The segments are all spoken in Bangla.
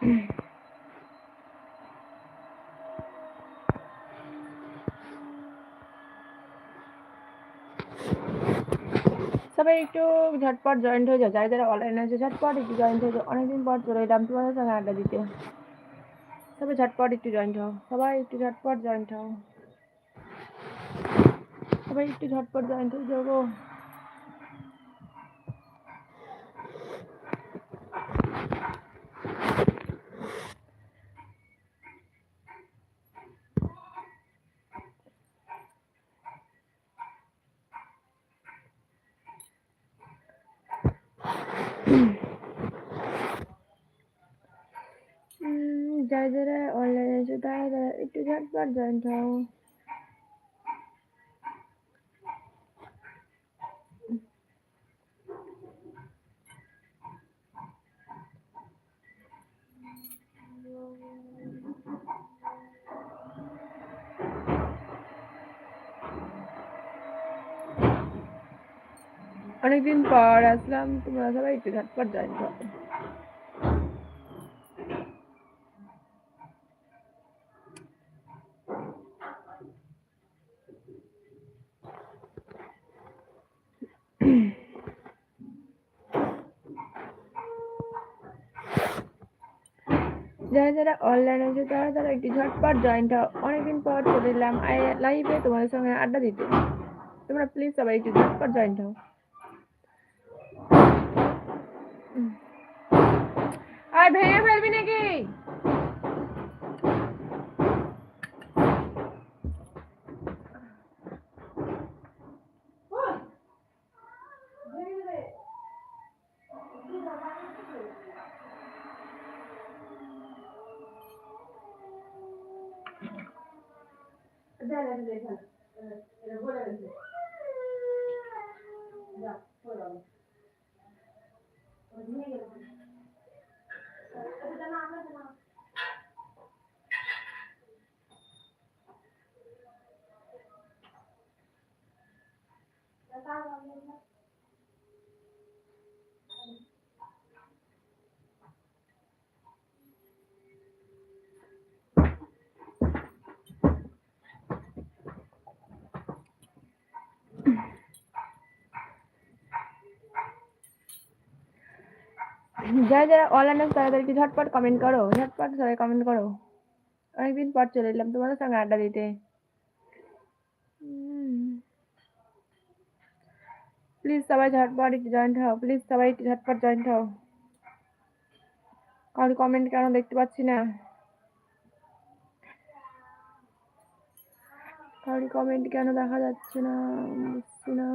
सब एक झटपट जयंट हो जाए जा रहा अनलाइन आज झटपट एक जयंट हो अनेक दिन पर चले तुम्हारे संगे आड्डा दीते सब झटपट एक जयंट हो सब एक झटपट जयंट हो सब एक झटपट जयंट हो जाओ যারা যারা অনলাইনে আছে তারা একটু ঝটপট জয়েন্ট হও। অনেকদিন পর আসলাম, তোমরা সবাই একটু ঝটপট জয়েন্ট হও যারা যারা অনলাইন আছে তারা তারা একটু ঝটপট জয়েন্ট হও অনেকদিন পর চলে এলাম। লাইভে তোমাদের সঙ্গে আড্ডা দিতে। তোমরা প্লিজ সবাই একটু ঝটপট জয়েন্ট হও আর ভেঙে 在的这个，呃，呃，过来的。যারা যারা অনলাইনে আছে একটু ঝটপট কমেন্ট করো, ঝটপট সবাই কমেন্ট করো। অনেকদিন পর চলে এলাম তোমাদের সঙ্গে আড্ডা দিতে। প্লিজ সবাই ঝটপট জয়েন্ট হও প্লিজ সবাই ঝটপট জয়েন্ট হও। কারোর কমেন্ট কেন দেখতে পাচ্ছি না? কারোর কমেন্ট কেন দেখা যাচ্ছে না? বুঝছি না।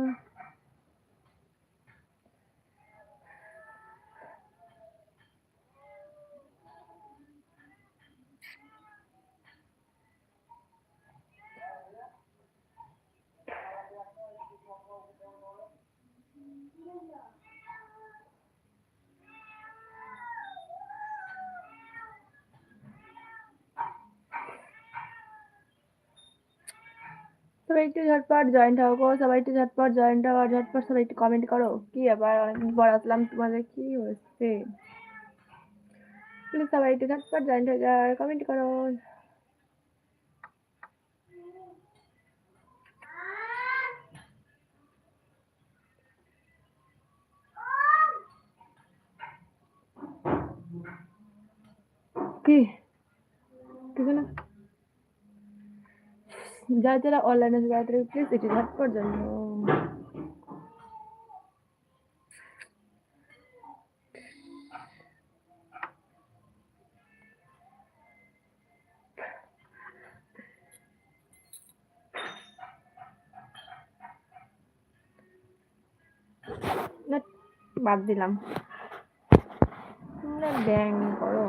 সবাই একটু ঝটপট জয়েন্ট হও গো, সবাই একটু ঝটপট জয়েন্ট হও ঝটপট সবাই একটু কমেন্ট করো। কি ব্যাপার? অনেকদিন পর আসলাম, তোমাদের কি হচ্ছে? প্লিজ সবাই একটু ঝটপট জয়েন্ট হয়ে যাও কমেন্ট করো। কি? কিছু না। যারা যারা অনলাইনে আছে তারা প্লিজ একটু ঝটপট না, বাদ দিলাম। না ব্যাং করো।